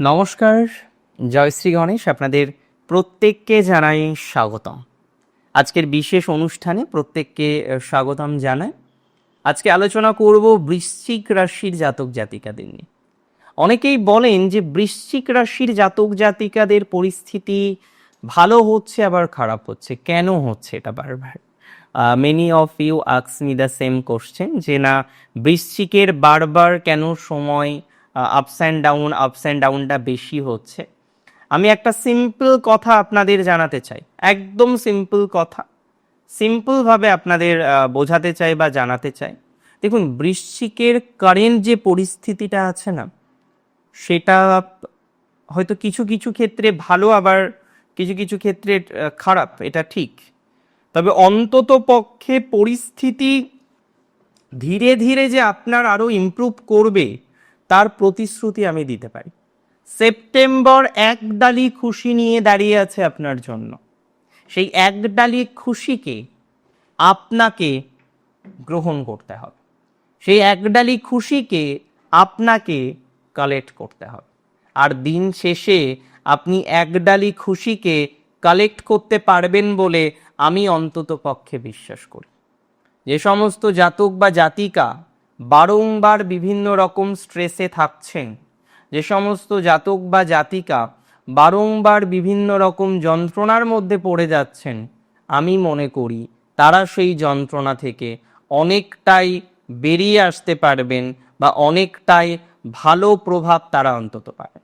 নমস্কার, জয়শ্রী গণেশ আপনাদের প্রত্যেককে জানাই স্বাগতম। আজকের বিশেষ অনুষ্ঠানে প্রত্যেককে স্বাগতম জানাই। আজকে আলোচনা করব বৃশ্চিক রাশির জাতক জাতিকাদের নিয়ে। অনেকেই বলেন যে বৃশ্চিক রাশির জাতক জাতিকাদের পরিস্থিতি ভালো হচ্ছে, আবার খারাপ হচ্ছে। কেন হচ্ছে এটা বারবার? মেনি অফ ইউ আক্স মি দ্য সেম কোশ্চেন যে না, বৃশ্চিকের বারবার কেন সময় ups and down ups and ডাউনটা বেশি হচ্ছে। আমি একটা সিম্পল কথা আপনাদের জানাতে চাই। একদম সিম্পল কথা। সিম্পলভাবে আপনাদের বোঝাতে চাই বা জানাতে চাই। দেখুন, বৃশ্চিকের কারেন্ট যে পরিস্থিতিটা আছে না, সেটা হয়তো কিছু কিছু ক্ষেত্রে ভালো, আবার কিছু কিছু ক্ষেত্রে খারাপ, এটা ঠিক। তবে অন্তত পক্ষে পরিস্থিতি ধীরে ধীরে যে আপনার আরও ইমপ্রুভ করবে তার প্রতিশ্রুতি আমি দিতে পারি। সেপ্টেম্বর এক ডালি খুশি নিয়ে দাঁড়িয়ে আছে আপনার জন্য। সেই এক ডালি খুশিকে আপনাকে গ্রহণ করতে হবে। সেই এক ডালি খুশিকে আপনাকে কালেক্ট করতে হবে। আর দিন শেষে আপনি এক ডালি খুশিকে কালেক্ট করতে পারবেন বলে আমি অন্তত পক্ষে বিশ্বাস করি। যে সমস্ত জাতক বা জাতিকা বারংবার বিভিন্ন রকম স্ট্রেসে থাকছেন। যে সমস্ত জাতক বা জাতিকা বারংবার বিভিন্ন রকম যন্ত্রণার মধ্যে পড়ে যাচ্ছেন, আমি মনে করি তারা সেই যন্ত্রণা থেকে অনেকটাই বেরিয়ে আসতে পারবেন বা অনেকটাই ভালো প্রভাব তারা অন্তত পায়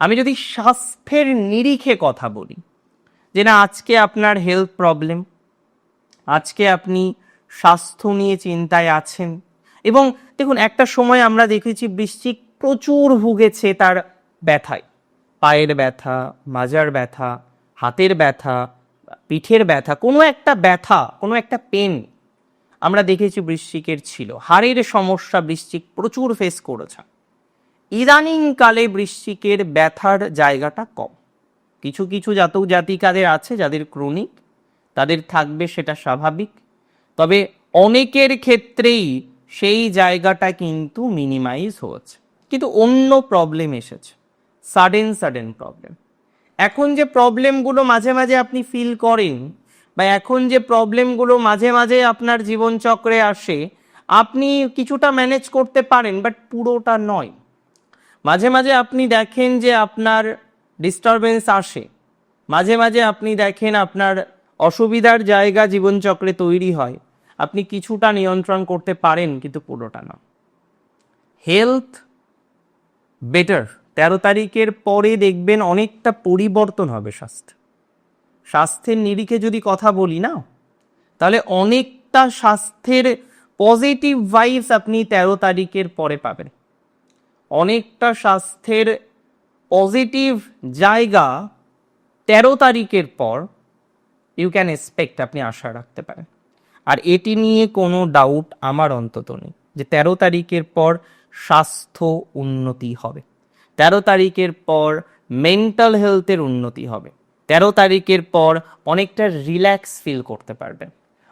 আমি যদি স্বাস্থ্যের নিরিখে কথা বলি, যে না, আজকে আপনার হেলথ প্রবলেম আজকে আপনি স্বাস্থ্য নিয়ে চিন্তায় আছেন এবং দেখুন, একটা সময় আমরা দেখেছি বৃশ্চিক প্রচুর ভুগেছে তার ব্যথায়। পায়ের ব্যথা, মাজার ব্যথা, হাতের ব্যথা, পিঠের ব্যথা, কোনো একটা ব্যথা, কোনো একটা পেন আমরা দেখেছি বৃশ্চিকের ছিল। হাড়ের সমস্যা বৃশ্চিক প্রচুর ফেস করেছে। ইদানিংকালে বৃশ্চিকের ব্যথার জায়গাটা কম। কিছু কিছু জাতক জাতিকাদের আছে যাদের ক্রনিক তাদের থাকবে সেটা স্বাভাবিক। তবে অনেকের ক্ষেত্রেই সেই জায়গাটা কিন্তু মিনিমাইজ হচ্ছে কিন্তু অন্য প্রবলেম এসেছে। সাডেন সাডেন প্রবলেম এখন যে প্রবলেমগুলো মাঝে মাঝে আপনি ফিল করেন বা এখন যে প্রবলেমগুলো মাঝে মাঝে আপনার জীবনচক্রে আসে, আপনি কিছুটা ম্যানেজ করতে পারেন বাট পুরোটা নয়। মাঝে মাঝে আপনি দেখেন যে আপনার ডিস্টারবেন্স আসে। মাঝে মাঝে আপনি দেখেন আপনার অসুবিধার জায়গা জীবনচক্রে তৈরি হয়। আপনি কিছুটা নিয়ন্ত্রণ করতে পারেন, কিন্তু পুরোটা না। হেলথ বেটার তেরো তারিখের পরে দেখবেন অনেকটা পরিবর্তন হবে স্বাস্থ্য। স্বাস্থ্যের নিরিখে যদি কথা বলি না, তাহলে অনেকটা স্বাস্থ্যের পজিটিভ ভাইবস আপনি তেরো তারিখের পরে পাবেন। অনেকটা স্বাস্থ্যের পজিটিভ জায়গা তেরো তারিখের পর ইউ ক্যান এক্সপেক্ট আপনি আশা রাখতে পারেন। আর এটি নিয়ে কোনো ডাউট আমার অন্তত নেই যে তেরো তারিখের পর স্বাস্থ্য উন্নতি হবে। তেরো তারিখের পর মেন্টাল হেলথের উন্নতি হবে। তেরো তারিখের পর অনেকটা রিল্যাক্স ফিল করতে পারবেন।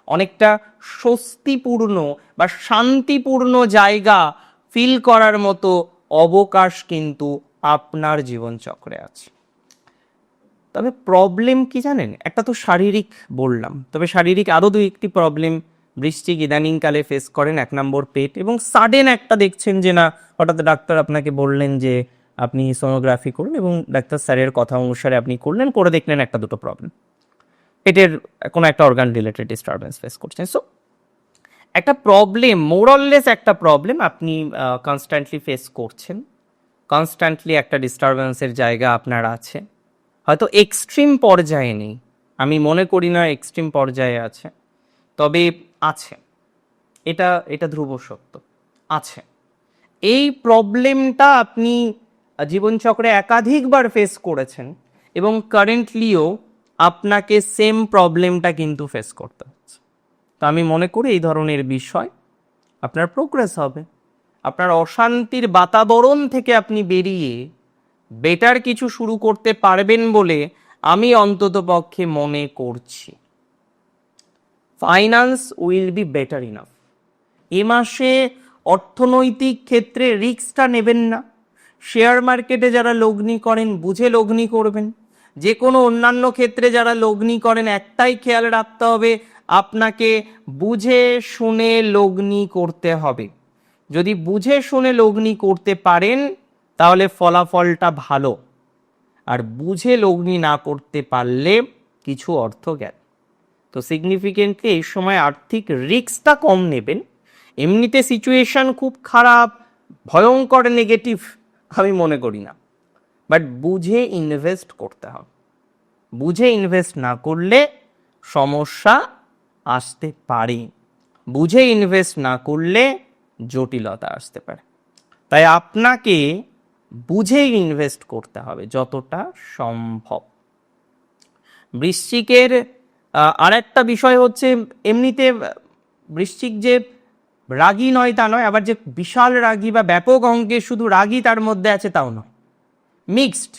অনেকটা স্বস্তিপূর্ণ বা শান্তিপূর্ণ জায়গা ফিল করার মতো অবকাশ কিন্তু আপনার জীবনচক্রে আছে। তবে প্রবলেম কি জানেন? একটা তো শারীরিক বললাম। তবে শারীরিক আরও দুই একটি প্রবলেম বৃষ্টিক ইদানিংকালে ফেস করেন। এক নম্বর পেট এবং সাডেন একটা দেখছেন যে, না, হঠাৎ ডাক্তার আপনাকে বললেন যে, আপনি সোনোগ্রাফি করুন এবং ডাক্তার স্যারের কথা অনুসারে আপনি করলেন, করে দেখলেন একটা দুটো প্রবলেম পেটের কোনো একটা অর্গান রিলেটেড ডিস্টারবেন্স ফেস করছেন। সো একটা প্রবলেম মোরললেস একটা প্রবলেম আপনি কনস্ট্যান্টলি ফেস করছেন। কনস্ট্যান্টলি একটা ডিস্টারবেন্সের জায়গা আপনার আছে। হয়তো এক্সট্রিম পর্যায়ে নেই। আমি মনে করি না এক্সট্রিম পর্যায়ে আছে, তবে আছে। এটা এটা ধ্রুব সত্য। আছে। এই প্রবলেমটা আপনি জীবনচক্রে একাধিকবার ফেস করেছেন এবং কারেন্টলিও আপনাকে সেম প্রবলেমটা কিন্তু ফেস করতে হচ্ছে। তো আমি মনে করি এই ধরনের বিষয় আপনার প্রোগ্রেস হবে। আপনার অশান্তির বাতাবরণ থেকে আপনি বেরিয়ে বেটার কিছু শুরু করতে পারবেন বলে আমি অন্তত পক্ষে মনে করছি। Finance will be better enough এ মাসে অর্থনৈতিক ক্ষেত্রে রিস্কটা নেবেন না। শেয়ার মার্কেটে যারা লগ্নি করেন, বুঝে লগ্নি করবেন। যে কোনো অন্যান্য ক্ষেত্রে যারা লগ্নি করেন, একটাই খেয়াল রাখতে হবে, আপনাকে বুঝে শুনে লগ্নি করতে হবে। যদি বুঝে শুনে লগ্নি করতে পারেন তাহলে ফলাফলটা ভালো। আর বুঝে লগ্নি না করতে পারলে কিছু অর্থ গেল তো সিগনিফিকেন্টলি এই সময় আর্থিক রিস্কটা কম নেবেন। এমনিতে সিচুয়েশন খুব খারাপ, ভয়ঙ্কর নেগেটিভ আমি মনে করি না। বাট বুঝে ইনভেস্ট করতে হবে। বুঝে ইনভেস্ট না করলে সমস্যা আসতে পারে। বুঝে ইনভেস্ট না করলে জটিলতা আসতে পারে। তাই আপনাকে বুঝে ইনভেস্ট করতে হবে যতটা সম্ভব। বৃশ্চিকের আর একটা বিষয় হচ্ছে এমনিতে বৃশ্চিক যে রাগী নয় তা নয়, আবার যে বিশাল রাগী বা ব্যাপক অঙ্কের শুধু রাগী তার মধ্যে আছে তাও নয়। মিক্সড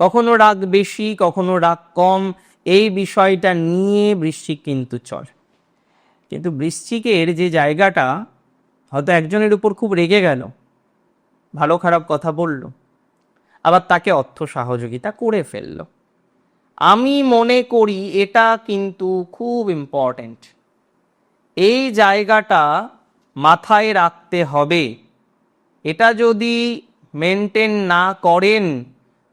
কখনো রাগ বেশি, কখনো রাগ কম, এই বিষয়টা নিয়ে বৃশ্চিক কিন্তু চলে। কিন্তু বৃশ্চিকের যে জায়গাটা হয়তো একজনের উপর খুব রেগে গেল ভালো খারাপ কথা বলল। আবার তাকে অর্থ সহযোগিতা করে ফেলল। আমি মনে করি এটা কিন্তু খুব ইম্পর্ট্যান্ট এই জায়গাটা মাথায় রাখতে হবে। এটা যদি মেনটেন না করেন,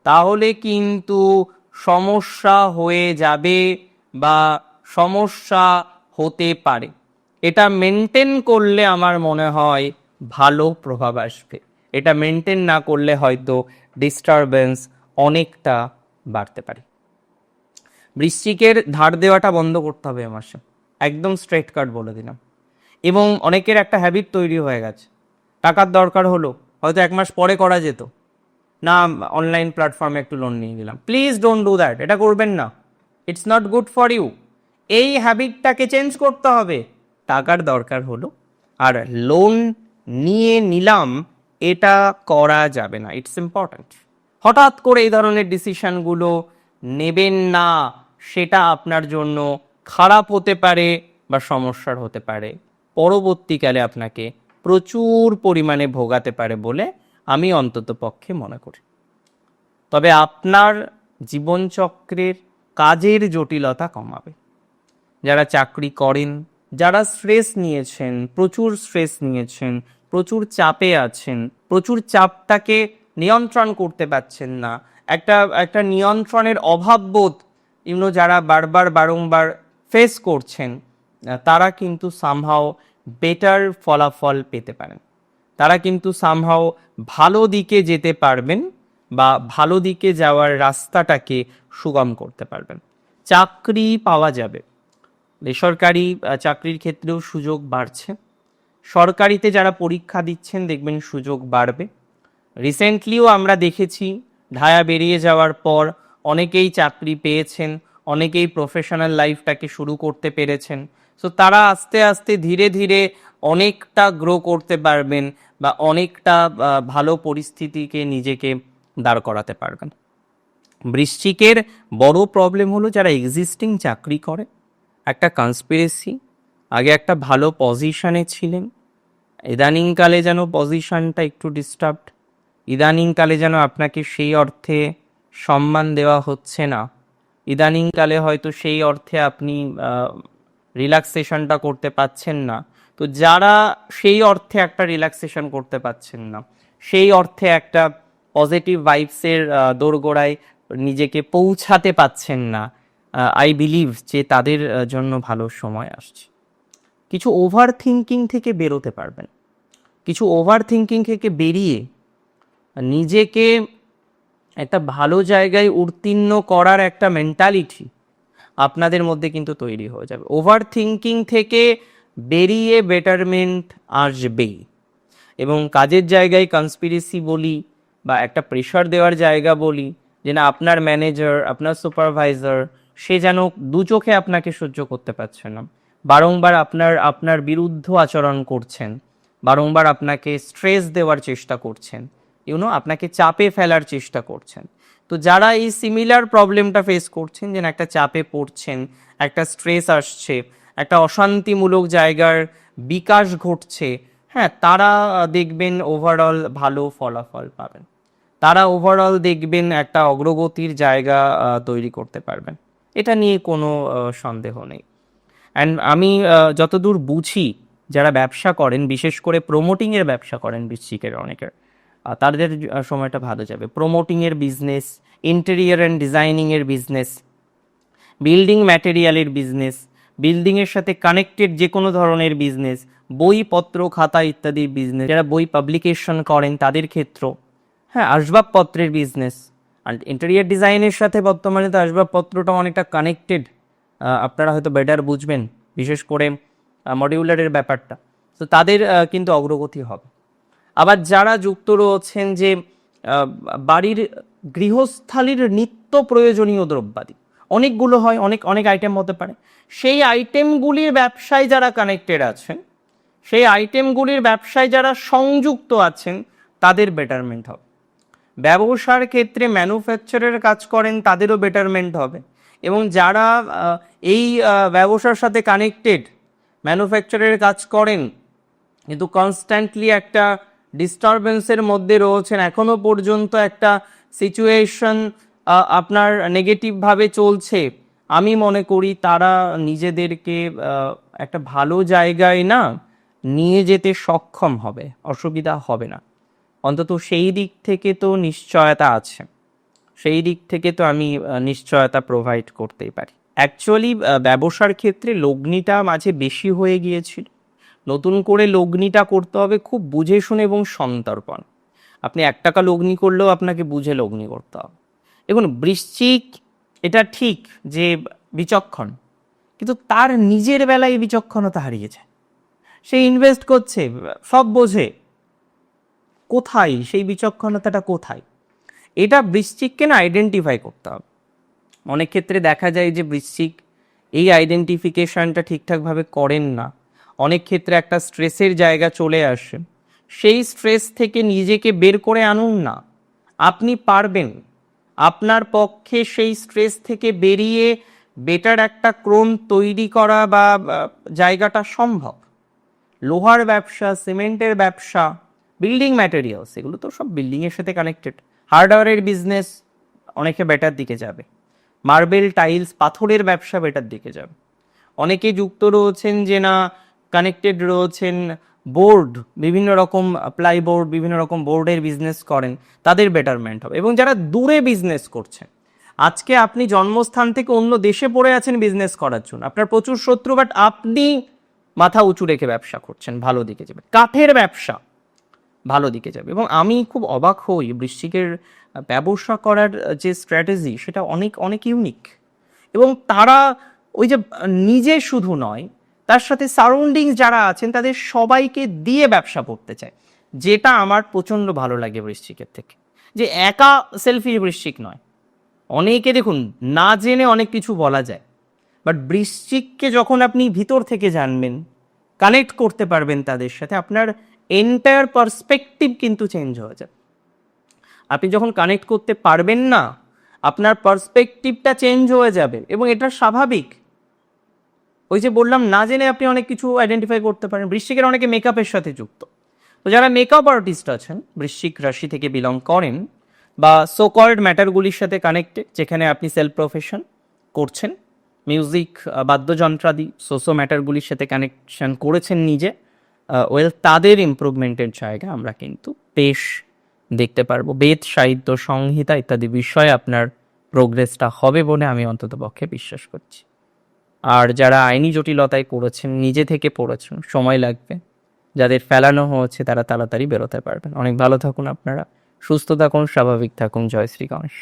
তাহলে কিন্তু সমস্যা হয়ে যাবে বা সমস্যা হতে পারে। এটা মেনটেন করলে আমার মনে হয় ভালো প্রভাব আসবে। এটা মেনটেন না করলে হয়তো ডিস্টারবেন্স অনেকটা বাড়তে পারে। বৃশ্চিকের ধার দেওয়াটা বন্ধ করতে হবে মাসে। একদম স্ট্রেট কাট বলে দিলাম। এবং অনেকের একটা হ্যাবিট তৈরি হয়ে গেছে। টাকার দরকার হলো, হয়তো এক মাস পরে করা যেত। না অনলাইন প্ল্যাটফর্মে একটু লোন নিয়ে নিলাম প্লিজ ডোন্ট ডু দ্যাট এটা করবেন না। It's not good for you এই হ্যাবিটটাকে চেঞ্জ করতে হবে। টাকার দরকার হলো, আর লোন নিয়ে নিলাম এটা করা যাবে না ইটস ইম্পর্ট্যান্ট হঠাৎ করে এই ধরনের ডিসিশনগুলো নেবেন না, সেটা আপনার জন্য খারাপ হতে পারে বা সমস্যার হতে পারে। পরবর্তীকালে আপনাকে প্রচুর পরিমাণে ভোগাতে পারে বলে আমি অন্তত পক্ষে মনে করি। তবে আপনার জীবনচক্রের কাজের জটিলতা কমাবে। যারা চাকরি করেন, যারা স্ট্রেস নিয়েছেন, প্রচুর স্ট্রেস নিয়েছেন প্রচুর চাপে আছেন, প্রচুর চাপটাকে নিয়ন্ত্রণ করতে পারছেন না। একটা একটা নিয়ন্ত্রণের অভাববোধ ইউনো যারা বারবার, বারংবার ফেস করছেন, তারা কিন্তু সামহাও বেটার ফলাফল পেতে পারেন। তারা কিন্তু সামহাও ভালো দিকে যেতে পারবেন বা ভালো দিকে যাওয়ার রাস্তাটাকে সুগম করতে পারবেন। চাকরি পাওয়া যাবে। বেসরকারি চাকরির ক্ষেত্রেও সুযোগ বাড়ছে। সরকারিতে যারা পরীক্ষা দিচ্ছেন, দেখবেন সুযোগ বাড়বে। রিসেন্টলিও আমরা দেখেছি, ঢায়া বেরিয়ে যাওয়ার পর অনেকেই চাকরি পেয়েছেন, অনেকেই প্রফেশনাল লাইফটাকে শুরু করতে পেরেছেন। সো তারা আস্তে আস্তে ধীরে ধীরে অনেকটা গ্রো করতে পারবেন বা অনেকটা ভালো পরিস্থিতিকে নিজেকে দাঁড় করাতে পারবেন। বৃশ্চিকের বড় প্রবলেম হলো যারা এক্সিস্টিং চাকরি করে। একটা কনস্পিরেসি আগে একটা ভালো পজিশনে ছিলেন ইদানিংকালে যেন পজিশনটা একটু ডিস্টার্বড ইদানিংকালে যেন আপনাকে সেই অর্থে সম্মান দেওয়া হচ্ছে না। ইদানিংকালে হয়তো সেই অর্থে আপনি রিল্যাক্সেশনটা করতে পাচ্ছেন না। তো যারা সেই অর্থে একটা রিল্যাক্সেশন করতে পাচ্ছেন না, সেই অর্থে একটা পজিটিভ ভাইবসের দোরগোড়ায় নিজেকে পৌঁছাতে পাচ্ছেন না আই বিলিভ যে তাদের জন্য ভালো সময় আসছে। কিছু ওভার থিঙ্কিং থেকে বেরোতে পারবেন। কিছু ওভার থিঙ্কিং থেকে বেরিয়ে নিজেকে একটা ভালো জায়গায় উত্তীর্ণ করার একটা মেন্টালিটি আপনাদের মধ্যে কিন্তু তৈরি হয়ে যাবে। ওভার থিঙ্কিং থেকে বেরিয়ে বেটারমেন্ট আসবেই এবং কাজের জায়গায় কনস্পিরেসি বলি বা একটা প্রেশার দেওয়ার জায়গা বলি যে না, আপনার ম্যানেজার আপনার সুপারভাইজার সে যেন দু চোখে আপনাকে সহ্য করতে পারছে না। বারংবার আপনার আপনার বিরুদ্ধ আচরণ করছেন, বারংবার আপনাকে স্ট্রেস দেওয়ার চেষ্টা করছেন ইউনো আপনাকে চাপে ফেলার চেষ্টা করছেন। তো যারা এই সিমিলার প্রবলেমটা ফেস করছেন, যেন একটা চাপে পড়ছেন, একটা স্ট্রেস আসছে, একটা অশান্তিমূলক জায়গার বিকাশ ঘটছে হ্যাঁ তারা দেখবেন ওভারঅল ভালো ফলাফল পাবেন। তারা ওভারঅল দেখবেন একটা অগ্রগতির জায়গা তৈরি করতে পারবেন। এটা নিয়ে কোনো সন্দেহ নেই। অ্যান্ড আমি যতদূর বুঝি, যারা ব্যবসা করেন, বিশেষ করে প্রমোটিংয়ের ব্যবসা করেন বৃশ্চিকের অনেকের তাদের সময়টা ভালো যাবে। প্রমোটিংয়ের বিজনেস ইন্টেরিয়ার অ্যান্ড ডিজাইনিংয়ের বিজনেস বিল্ডিং ম্যাটেরিয়ালের বিজনেস বিল্ডিংয়ের সাথে কানেক্টেড যে কোনো ধরনের বিজনেস বই পত্র খাতা ইত্যাদির বিজনেস যারা বই পাবলিকেশন করেন, তাদের ক্ষেত্র হ্যাঁ আসবাবপত্রের বিজনেস আর ইন্টেরিয়ার ডিজাইনের সাথে বর্তমানে তো আসবাবপত্রটা অনেকটা কানেক্টেড আপনারা হয়তো বেটার বুঝবেন, বিশেষ করে মডিউলারের ব্যাপারটা। তো তাদের কিন্তু অগ্রগতি হবে। আবার যারা যুক্ত রয়েছেন যে বাড়ির গৃহস্থালির নিত্য প্রয়োজনীয় দ্রব্যাদি, অনেকগুলো হয়, অনেক অনেক আইটেম হতে পারে। সেই আইটেমগুলির ব্যবসায় যারা কানেক্টেড আছেন, সেই আইটেমগুলির ব্যবসায় যারা সংযুক্ত আছেন, তাদের বেটারমেন্ট হবে। ব্যবসার ক্ষেত্রে ম্যানুফ্যাকচারের কাজ করেন, তাদেরও বেটারমেন্ট হবে। এবং যারা এই ব্যবসার সাথে কানেক্টেড ম্যানুফ্যাকচারের কাজ করেন, কিন্তু কনস্ট্যান্টলি একটা ডিস্টারবেন্সের মধ্যে রয়েছেন, এখনও পর্যন্ত একটা সিচুয়েশন আপনার নেগেটিভভাবে চলছে, আমি মনে করি তারা নিজেদেরকে একটা ভালো জায়গায় না নিয়ে যেতে সক্ষম হবে, অসুবিধা হবে না। অন্তত সেই দিক থেকে তো নিশ্চয়তা আছে। সেই দিক থেকে তো আমি নিশ্চয়তা প্রোভাইড করতেই পারি। অ্যাকচুয়ালি ব্যবসার ক্ষেত্রে লগ্নিটা মাঝে বেশি হয়ে গিয়েছিল। নতুন করে লগ্নিটা করতে হবে খুব বুঝে শুনে এবং সন্তর্পণ। আপনি এক টাকা লগ্নি করলেও আপনাকে বুঝে লগ্নি করতে হবে। দেখুন, বৃশ্চিক এটা ঠিক যে বিচক্ষণ, কিন্তু তার নিজের বেলায় বিচক্ষণতা হারিয়েছে। সে ইনভেস্ট করছে, সব বোঝে। কোথায়? সেই বিচক্ষণতাটা কোথায়? এটা বৃশ্চিককে না আইডেন্টিফাই করতে হবে। অনেক ক্ষেত্রে দেখা যায় যে বৃশ্চিক এই আইডেন্টিফিকেশনটা ঠিকঠাকভাবে করেন না। অনেক ক্ষেত্রে একটা স্ট্রেসের জায়গা চলে আসে। সেই স্ট্রেস থেকে নিজেকে বের করে আনুন না। আপনি পারবেন। আপনার পক্ষে সেই স্ট্রেস থেকে বেরিয়ে বেটার একটা ক্রম তৈরি করা বা জায়গাটা সম্ভব। লোহার ব্যবসা, সিমেন্টের ব্যবসা বিল্ডিং ম্যাটেরিয়ালস এগুলো তো সব বিল্ডিংয়ের সাথে কানেক্টেড হার্ডওয়্যারের বিজনেস অনেকে বেটার দিকে যাবে। মার্বেল টাইলস পাথরের ব্যবসা বেটার দিকে যাবে। অনেকে যুক্ত রয়েছেন যে না কানেক্টেড রয়েছেন বোর্ড বিভিন্ন রকম প্লাই বোর্ড বিভিন্ন রকম বোর্ডের বিজনেস করেন, তাদের বেটারমেন্ট হবে। এবং যারা দূরে বিজনেস করছেন, আজকে আপনি জন্মস্থান থেকে অন্য দেশে পড়ে আছেন বিজনেস করার জন্য, আপনার প্রচুর শত্রু বাট আপনি মাথা উঁচু রেখে ব্যবসা করছেন, ভালো দিকে যাবে কাঠের ব্যবসা ভালো দিকে যাবে। এবং আমি খুব অবাক হই বৃশ্চিকের ব্যবসা করার যে স্ট্র্যাটেজি সেটা অনেক অনেক ইউনিক এবং তারা ওই যে নিজে শুধু নয়, তার সাথে সারাউন্ডিংস যারা আছেন, তাদের সবাইকে দিয়ে ব্যবসা করতে চায়। যেটা আমার প্রচণ্ড ভালো লাগে বৃশ্চিকের থেকে। যে একা সেলফি বৃশ্চিক নয়। অনেকে দেখুন, না জেনে অনেক কিছু বলা যায়। বাট বৃশ্চিককে যখন আপনি ভিতর থেকে জানবেন কানেক্ট করতে পারবেন তাদের সাথে, আপনার এন্টায়ার পার্সপেক্টিভ কিন্তু চেঞ্জ হয়ে যাবে। আপনি যখন কানেক্ট করতে পারবেন না, আপনার পার্সপেক্টিভটা চেঞ্জ হয়ে যাবে এবং এটা স্বাভাবিক। ওই যে বললাম, না জেনে আপনি অনেক কিছু আইডেন্টিফাই করতে পারেন। বৃশ্চিকের অনেকে মেকআপের সাথে যুক্ত। তো যারা মেকআপ আর্টিস্ট আছেন, বৃশ্চিক রাশি থেকে বিলং করেন বা সোকল্ড ম্যাটারগুলির সাথে কানেক্টেড যেখানে আপনি সেলফ প্রফেশন করছেন মিউজিক বাদ্যযন্ত্রাদি সোসো ম্যাটারগুলির সাথে কানেকশন করেছেন নিজে ওয়েল তাদের ইমপ্রুভমেন্টের জায়গা আমরা কিন্তু বেশ দেখতে পারব। বেদ, সাহিত্য, সংহিতা ইত্যাদি বিষয়ে আপনার প্রোগ্রেসটা হবে বলে আমি অন্তত পক্ষে বিশ্বাস করছি। আর যারা আইনি জটিলতায় পড়েছেন, নিজে থেকে পড়েছেন, সময় লাগবে। যাদের ফেলানো হয়েছে, তারা তাড়াতাড়ি বেরোতে পারবেন। অনেক ভালো থাকুন আপনারা। সুস্থ থাকুন, স্বাভাবিক থাকুন। জয় শ্রী গণেশ।